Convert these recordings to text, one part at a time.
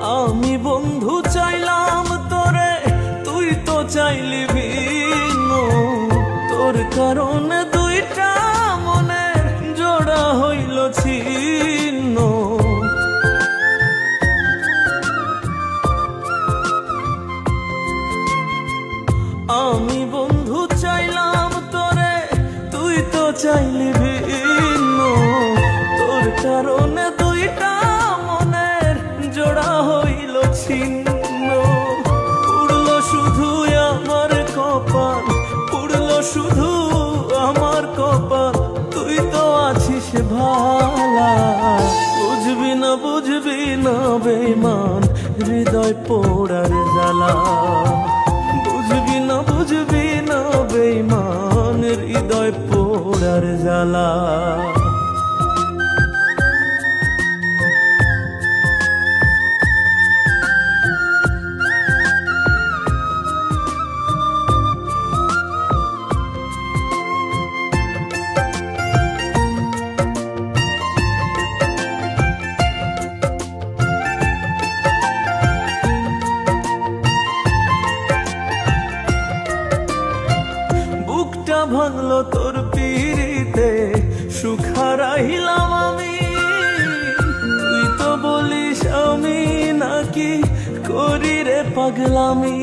আমি বন্ধু চাইলাম তোরে, তুই তো চাইলি ভিন্ন। তোর কারণে দুইটা মনে জোড়া হইল ছিন্ন। আমি বন্ধু চাইলাম তোরে, তুই তো চাইলি ভিন্ন। তোর কারণে দুইটা হইল ছিন্ন। উড়লো শুধু আমার কপাল উড়লো শুধু আমার কপাল। তুই তো আছিস ভালা। বুঝবি না বুঝবি না বেমান হৃদয় পোড়ার জ্বালা। বুঝবি না বুঝবি না বেমান হৃদয় পোড়ার জ্বালা। ভাঙলো তোর পিড়িতে সুখারাইলাম আমি। তুই তো বলিস আমি নাকি করি রে পাগলামি।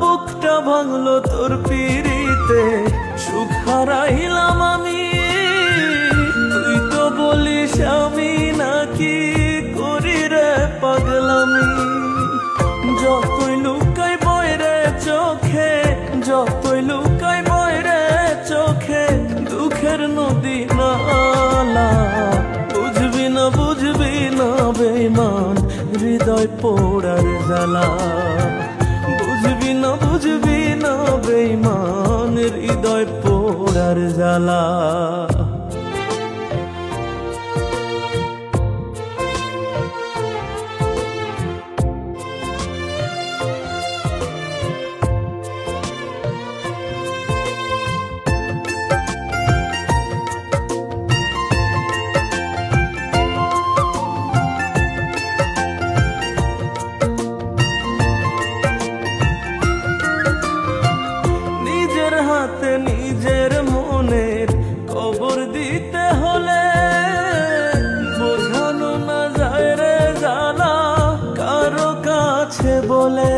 বুকটা ভাঙলো তোর পিড়িতে সুখারাইলাম হৃদয় পোড়ার জ্বালা। বুঝবি না বুঝবি না বেমান হৃদয় পোড়ার জ্বালা। নিজের মনের কবর দিতে হলে বোঝানো না যায় রে জানা কারও কাছে বলে।